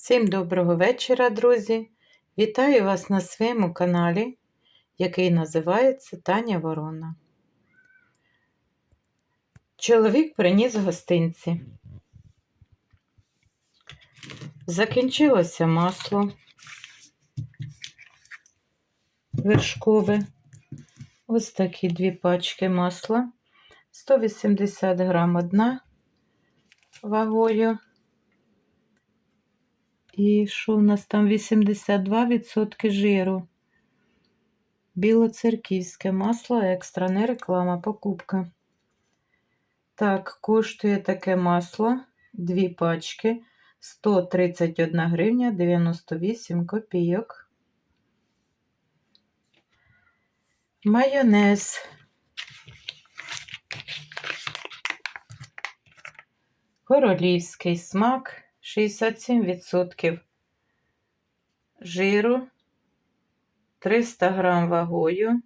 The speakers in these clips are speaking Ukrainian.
Всім доброго вечора, друзі! Вітаю вас на своєму каналі, який називається Таня Ворона. Чоловік приніс гостинці. Закінчилося масло вершкове. Ось такі дві пачки масла. 180 грам одна вагою. І що в нас там 82% жиру. Білоцерківське масло екстра, не реклама, покупка. Так, коштує таке масло, дві пачки, 131 гривня 98 копійок. Майонез. Королівський смак 67% жиру, 300 грам вагою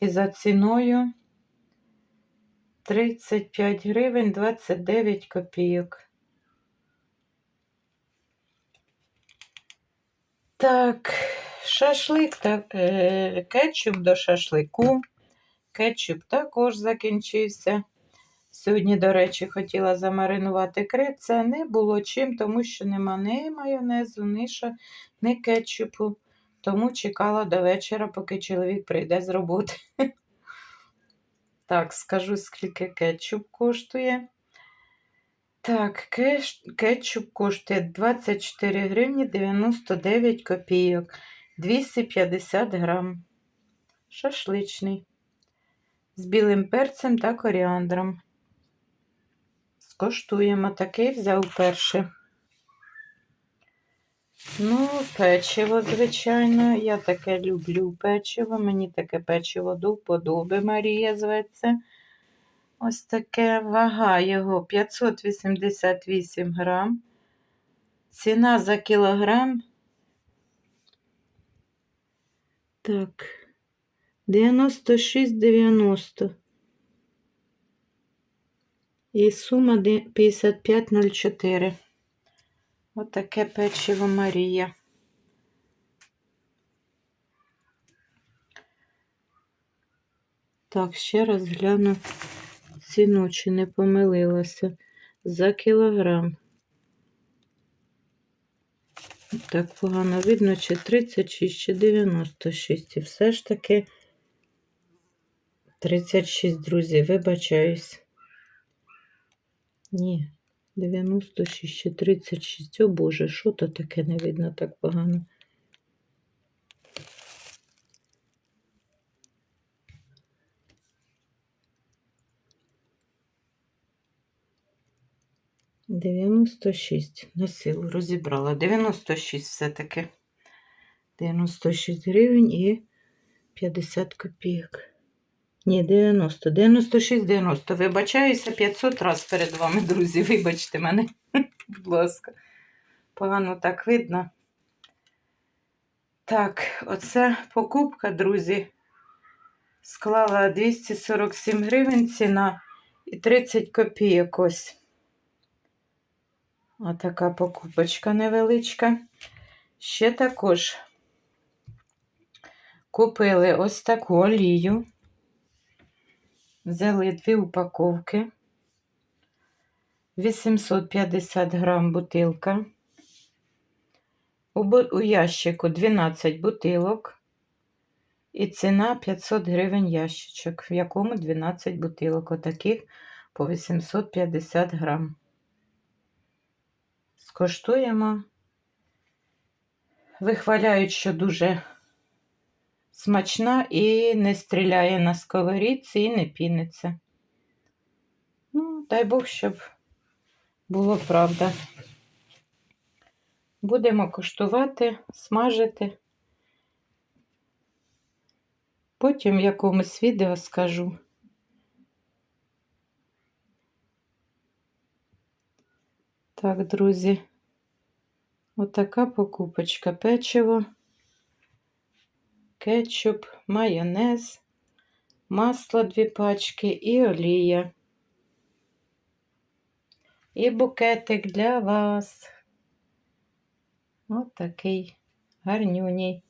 і за ціною 35 гривень 29 копійок. Так, шашлик та е, кетчуп до шашлику. Кетчуп також закінчився. Сьогодні, до речі, хотіла замаринувати криця. Не було чим, тому що нема ні майонезу, ні, ша, ні кетчупу. Тому чекала до вечора, поки чоловік прийде з роботи. Так, скажу, скільки кетчуп коштує. Так, кетчуп коштує 24 гривні 99 копійок. 250 грам. Шашличний. З білим перцем та коріандром. Скоштуємо такий взяв перше. Ну, печиво, звичайно. Я таке люблю печиво. Мені таке печиво до вподоби Марія зветься. Ось таке вага його 588 грам. Ціна за кілограм. Так, 96,90. І сума 55,04. Отаке печиво Марія. Так, ще раз гляну ціну, чи не помилилася. За кілограм. Так погано видно, чи 36, чи 96. І все ж таки 36, друзі, вибачаюсь. Ні, 96 ще 36. О Боже, що то таке не видно так погано? Дев'яносто шість. На силу розібрала. 96 все-таки. 96 гривень і 50 копійок. Ні, 90. 96, 90. Вибачаюся 500 раз перед вами, друзі. Вибачте мене, будь ласка. Погано так видно. Так, оце покупка, друзі. Склала 247 гривень ціна і 30 копійок ось. Отака покупочка невеличка. Ще також купили ось таку олію. Взяли дві упаковки, 850 грам бутилка. У, ящику 12 бутилок. І ціна 500 гривень ящичок, в якому 12 бутилок, отаких по 850 грам. Скоштуємо. Вихваляють, що дуже смачна і не стріляє на сковорідці і не піниться. Ну, дай Бог, щоб було правда. Будемо коштувати, смажити. Потім в якомусь відео скажу. Так, друзі, отака покупочка печиво кетчуп, майонез, масло дві пачки і олія. І букетик для вас. Ось такий гарнюній.